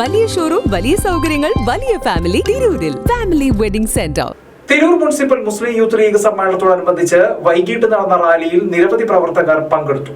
വലിയ ഷോറൂം വലിയ സൗകര്യങ്ങൾ വലിയ ഫാമിലി തിരൂരിൽ. Family wedding centre Tirur municipal Muslim Youth League സമ്മേളനത്തോടനുബന്ധിച്ച് വൈകിട്ട് നടന്ന റാലിയിൽ നിരവധി പ്രവർത്തകർ പങ്കെടുത്തു.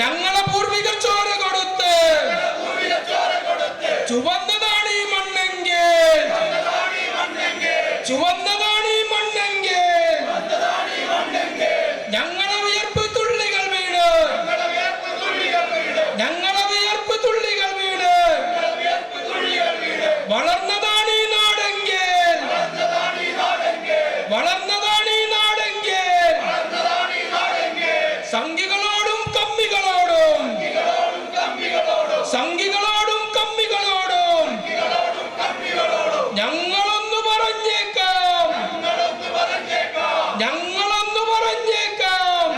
ഞങ്ങളെ പൂർവികർ ചോര കൊടുത്ത്. ചുവന്നതാണ് ഈ മണ്ണെങ്കിൽ. ചുവന്നതാണ് ഞങ്ങളൊന്ന് പറഞ്ഞേക്കാം. ഞങ്ങളൊന്ന് പറഞ്ഞേക്കാം.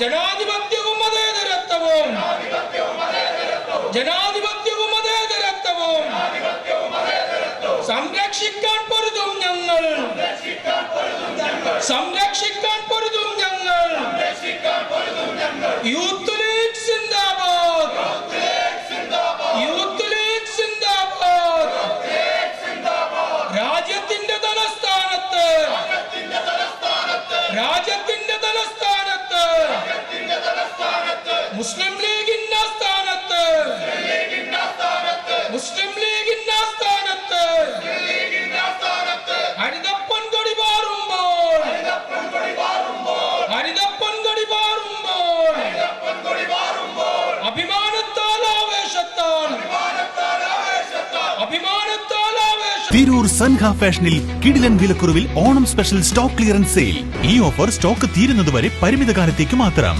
ജനാധിപത്യവും മതേതരത്വവും ജനാധിപത്യവും മതേതരത്വവും സംരക്ഷിക്കാൻ പൊരുതും ഞങ്ങൾ. സംരക്ഷിക്കാൻ രാജ്യത്തിന്റെ തലസ്ഥാനത്ത്. രാജ്യത്തിന്റെ തലസ്ഥാനത്ത്. മുസ്ലിം തിരൂർ സൻഹ ഫാഷനിൽ കിടിലൻ വിലക്കുറവിൽ Onam special stock clearance sale. ഈ ഓഫർ സ്റ്റോക്ക് തീരുന്നതുവരെ പരിമിതകാലത്തേക്ക് മാത്രം.